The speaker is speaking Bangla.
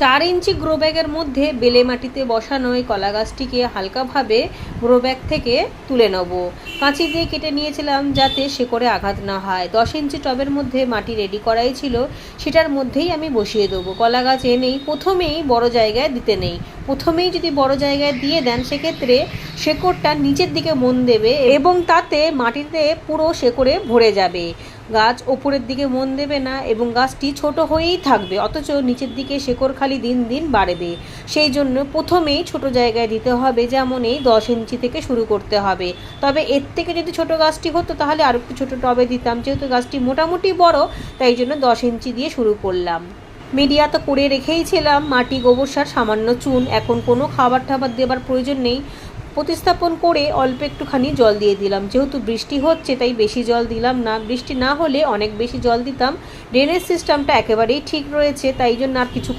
চার ইঞ্চি গ্রো ব্যাগের মধ্যে বেলে মাটিতে বসানো এই কলা গাছটিকে হালকাভাবে গ্রো ব্যাগ থেকে তুলে নেব। কাঁচি দিয়ে কেটে নিয়েছিলাম যাতে শেকড়ে আঘাত না হয়। দশ ইঞ্চি টবের মধ্যে মাটি রেডি করাই ছিল। সেটার মধ্যেই আমি বসিয়ে দেবো। কলা গাছ এনেই প্রথমেই বড় জায়গায় দিতে নেই। প্রথমেই যদি বড় জায়গায় দিয়ে দেন, সেক্ষেত্রে শেকড়টা নিচের দিকে মন দেবে এবং তাতে মাটিতে পুরো শেকড়ে ভরে যাবে। গাছ ওপরের দিকে মন দেবে না এবং গাছটি ছোট হয়েই থাকবে, অথচ নিচের দিকে শেকড় খালি দিন দিন বাড়বে। সেই জন্য প্রথমেই ছোট জায়গায় দিতে হবে, যেমন এই দশ ইঞ্চি থেকে শুরু করতে হবে। তবে এর থেকে যদি ছোট গাছটি হতো, তাহলে আর একটু ছোটো টবে দিতাম। যেহেতু গাছটি মোটামুটি বড়, তাই জন্য দশ ইঞ্চি দিয়ে শুরু করলাম। মিডিয়া তো করে রেখেই ছিলাম, মাটি, গোবর সার, সামান্য চুন। এখন কোনো খাবার টাবার দেবার প্রয়োজন নেই। প্রতিস্থাপন করে অল্প একটুখানি জল দিয়ে দিলাম। যেহেতু বৃষ্টি হচ্ছে, তাই বেশি জল দিলাম না। বৃষ্টি না হলে অনেক বেশি জল দিতাম। ড্রেনেজ সিস্টেমটা একেবারেই ঠিক রয়েছে, তাই জন্য আর কিছু